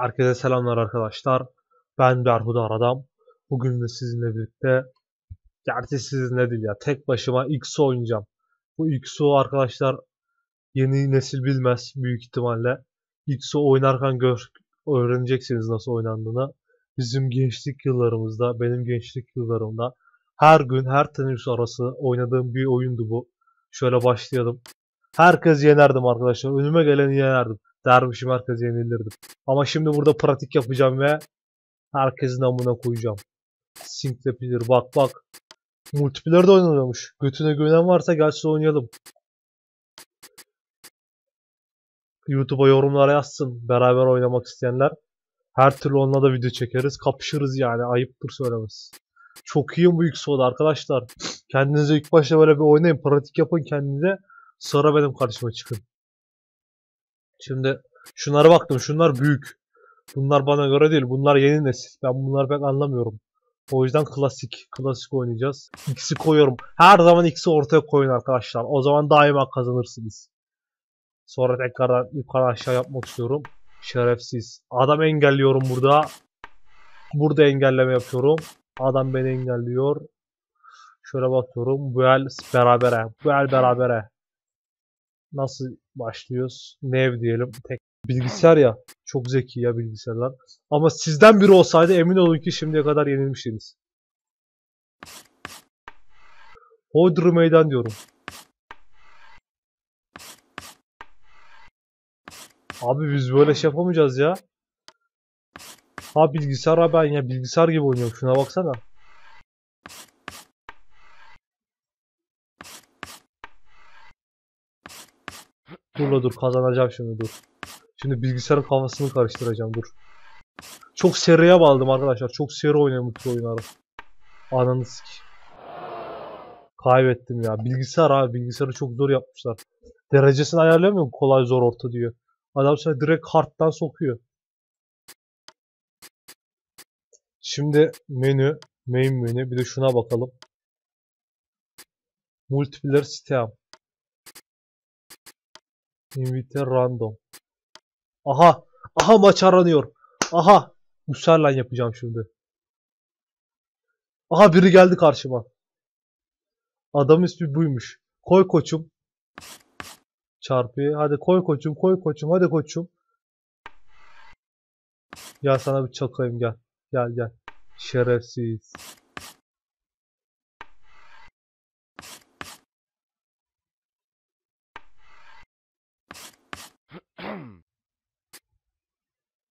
Herkese selamlar arkadaşlar. Ben Berhudar Adam. Bugün de sizinle birlikte gerçi sizinle değil ya tek başıma XO oynayacağım. Bu XO arkadaşlar yeni nesil bilmez büyük ihtimalle. XO oynarken gör, öğreneceksiniz nasıl oynandığını. Bizim gençlik yıllarımızda, benim gençlik yıllarımda her gün her teneffüs arası oynadığım bir oyundu bu. Şöyle başlayalım. Herkes yenerdim arkadaşlar. Önüme geleni yenerdim. Dermişim herkes yenilirdim. Ama şimdi burada pratik yapacağım ve herkesin amına koyacağım. Sync'lepilir bak bak. Multiplayer de oynanıyormuş. Götüne güvenen varsa gelsin oynayalım. YouTube'a yorumlara yazsın. Beraber oynamak isteyenler. Her türlü onunla da video çekeriz. Kapışırız yani. Ayıptır söylemesi. Çok iyiyim bu Xbox'da arkadaşlar. Kendinize ilk başta böyle bir oynayın. Pratik yapın kendinize. Sonra benim karşıma çıkın. Şimdi şunlara baktım. Şunlar büyük. Bunlar bana göre değil. Bunlar yeni nesil. Ben bunları pek anlamıyorum. O yüzden klasik. Klasik oynayacağız. X'i koyuyorum. Her zaman X'i ortaya koyun arkadaşlar. O zaman daima kazanırsınız. Sonra tekrardan yukarı aşağı yapmak istiyorum. Şerefsiz. Adam engelliyorum burada. Burada engelleme yapıyorum. Adam beni engelliyor. Şöyle bakıyorum. Bu el berabere. Bu el berabere. Nasıl başlıyoruz? Nev diyelim. Tek bilgisayar ya. Çok zeki ya bilgisayarlar. Ama sizden biri olsaydı emin olun ki şimdiye kadar yenilmişsiniz. Hodri meydan diyorum. Abi biz böyle şey yapamayacağız ya. Ha bilgisayar ha ben ya bilgisayar gibi oynuyorum. Şuna baksana. Dur la dur kazanacağım şimdi dur. Şimdi bilgisayarın kafasını karıştıracağım dur. Çok seriye bağladım arkadaşlar. Çok seri oynuyorum bu oyunları. Ananı sik. Kaybettim ya. Bilgisayar abi bilgisayarı çok zor yapmışlar. Derecesini ayarlayamıyorum kolay zor orta diyor. Adam sana direkt karttan sokuyor. Şimdi menü, main menü bir de şuna bakalım. Multiplayer sistem. Invite random. Aha, aha maç aranıyor. Aha, Musarlan yapacağım şimdi. Aha biri geldi karşıma. Adam ismi buymuş. Koy koçum. Çarpıyı. Hadi koy koçum, koy koçum, hadi koçum. Gel sana bir çakayım gel. Gel gel. Şerefsiz.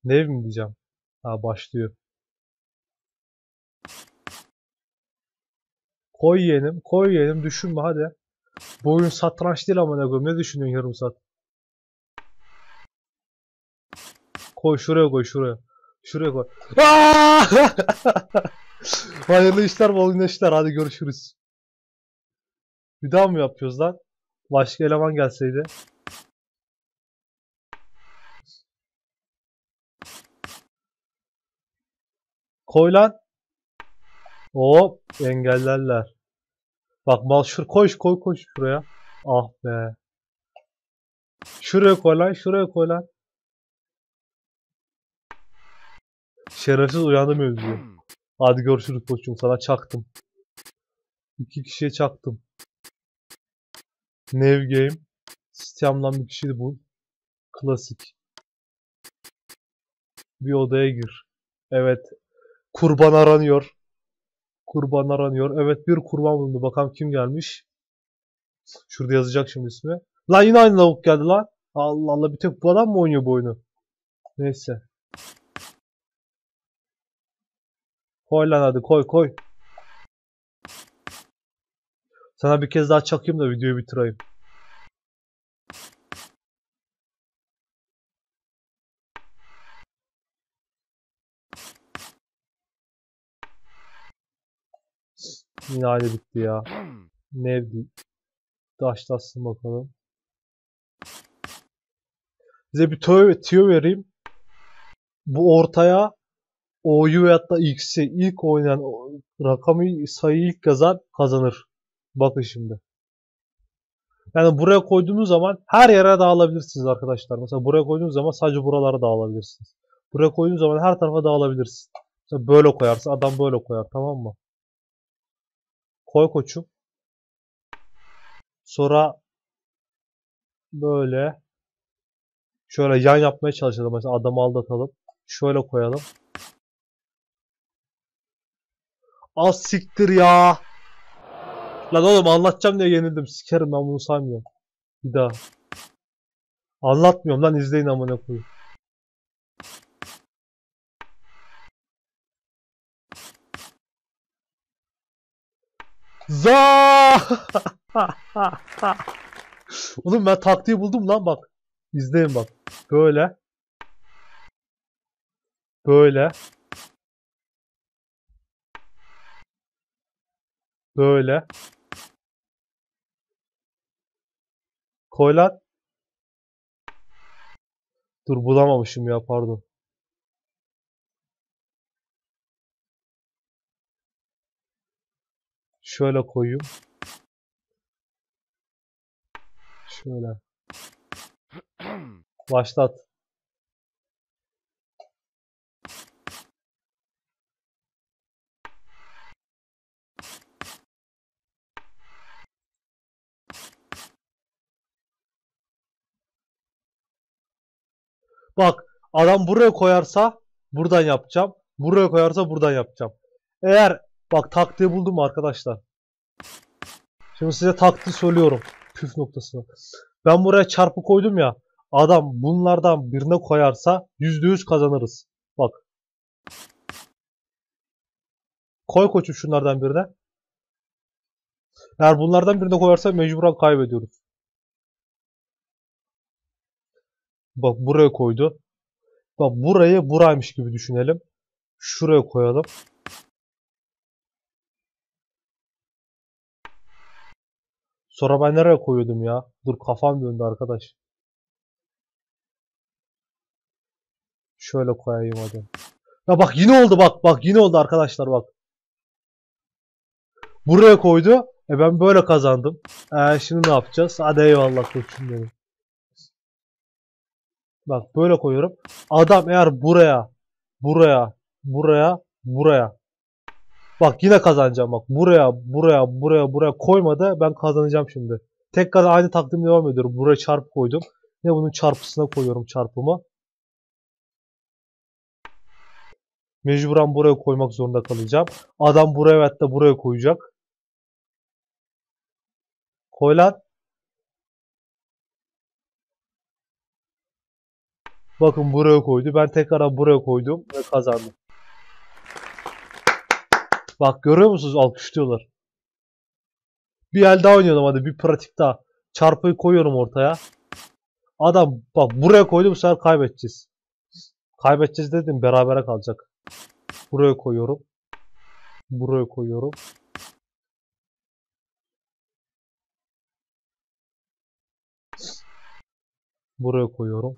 Ne mi diyeceğim? Ha başlıyor. Koy yeğenim, koy yeğenim düşünme hadi. Bu satranç değil ama ne koyayım. Ne düşünüyorsun yarım saat? Koy şuraya koy şuraya. Şuraya koy. Hayırlı işler, bol güneşler. Hadi görüşürüz. Bir daha mı yapıyoruz lan? Başka eleman gelseydi. Koy lan. Hop engellerler. Bak mal şur koy koy koy şuraya. Ah be. Şuraya koy lan şuraya koy lan. Şerefsiz uyandı mevzuyu. Hadi görüşürüz koçum sana çaktım. İki kişiye çaktım. Nev game. Sistemden bir kişiydi bu. Klasik. Bir odaya gir. Evet. Kurban aranıyor. Kurban aranıyor. Evet bir kurban bulundu. Bakalım kim gelmiş. Şurada yazacak şimdi ismi. Lan yine aynı lavuk geldi lan. Allah Allah bir tek bu adam mı oynuyor bu oyunu? Neyse. Koy lan hadi koy koy. Sana bir kez daha çakayım da videoyu bitireyim. Yine aynı bitti ya. Ne Daşlasın bakalım. Size bir tüyo, tüyo vereyim. Bu ortaya O'yu veyahut da X'i ilk oynayan rakamı sayıyı ilk yazan kazanır. Bakın şimdi. Yani buraya koyduğunuz zaman her yere dağılabilirsiniz arkadaşlar. Mesela buraya koyduğunuz zaman sadece buralara dağılabilirsiniz. Buraya koyduğun zaman her tarafa dağılabilirsin. Mesela böyle koyarsın. Adam böyle koyar. Tamam mı? Koy koçum. Sonra böyle şöyle yan yapmaya çalışalım. Mesela adamı aldatalım. Şöyle koyalım. Az siktir ya. Lan oğlum anlatacağım diye yenildim. Sikerim ben bunu saymıyorum. Bir daha. Anlatmıyorum lan izleyin amına koyayım. Za! Oğlum ben taktiği buldum lan bak. İzleyin bak. Böyle. Böyle. Böyle. Koy lan. Dur bulamamışım ya pardon. Şöyle koyayım. Şöyle. Başlat. Bak adam buraya koyarsa buradan yapacağım. Buraya koyarsa buradan yapacağım. Eğer bak taktiği buldum arkadaşlar. Şimdi size taktiği söylüyorum. Püf noktasını. Ben buraya çarpı koydum ya. Adam bunlardan birine koyarsa %100 kazanırız. Bak. Koy koçum şunlardan birine. Eğer bunlardan birine koyarsa mecburen kaybediyoruz. Bak buraya koydu. Bak burayı buraymış gibi düşünelim. Şuraya koyalım. Sonra ben nereye koyuyordum ya? Dur kafam döndü arkadaş. Şöyle koyayım hadi. Ya bak yine oldu bak bak yine oldu arkadaşlar bak. Buraya koydu. E ben böyle kazandım. E şimdi ne yapacağız? Hadi eyvallah koçum benim. Bak böyle koyuyorum. Adam eğer buraya, buraya, buraya, buraya. Bak yine kazanacağım bak. Buraya, buraya, buraya, buraya koymadı. Ben kazanacağım şimdi. Tekrar aynı takdim devam ediyorum. Buraya çarpı koydum. Ve bunun çarpısına koyuyorum çarpımı. Mecburen buraya koymak zorunda kalacağım. Adam buraya ve hatta buraya koyacak. Koy lan. Bakın buraya koydu. Ben tekrar buraya koydum ve kazandım. Bak görüyor musunuz? Alkışlıyorlar. Bir el daha oynayalım hadi. Bir pratik daha. Çarpıyı koyuyorum ortaya. Adam bak buraya koydu bu sefer kaybedeceğiz. Kaybedeceğiz dedim berabere kalacak. Buraya koyuyorum. Buraya koyuyorum. Buraya koyuyorum.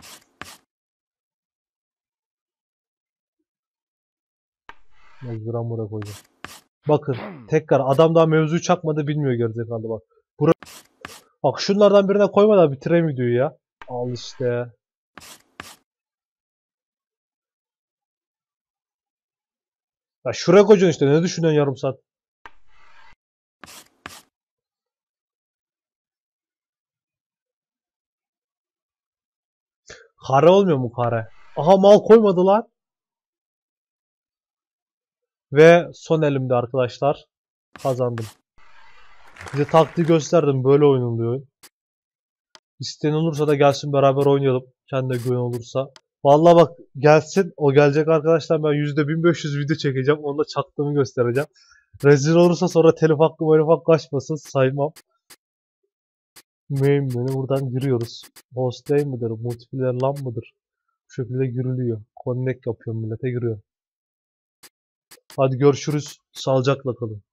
Mecburen buraya koyacağım. Bakın tekrar adam daha mevzuyu çakmadı bilmiyor gerizekalı bak. Buraya... Bak şunlardan birine koyma da bitireyim videoyu ya. Al işte. Ya şuraya koyacaksın işte ne düşünüyorsun yarım saat? Kare olmuyor mu kare? Aha mal koymadı lan. Ve son elimde arkadaşlar. Kazandım. Size taktiği gösterdim. Böyle oynanıyor. İsteyen olursa da gelsin beraber oynayalım. Kendine güven olursa. Vallahi bak gelsin. O gelecek arkadaşlar ben %1500 video çekeceğim. Onda çaktığımı göstereceğim. Rezil olursa sonra telif hakkı telif hakkı kaçmasın saymam. Main menü buradan giriyoruz. Host değil midir? Multiplayer LAN mıdır? Bu şekilde giriliyor. Connect yapıyorum millete giriyor. Hadi görüşürüz. Sağlıcakla kalın.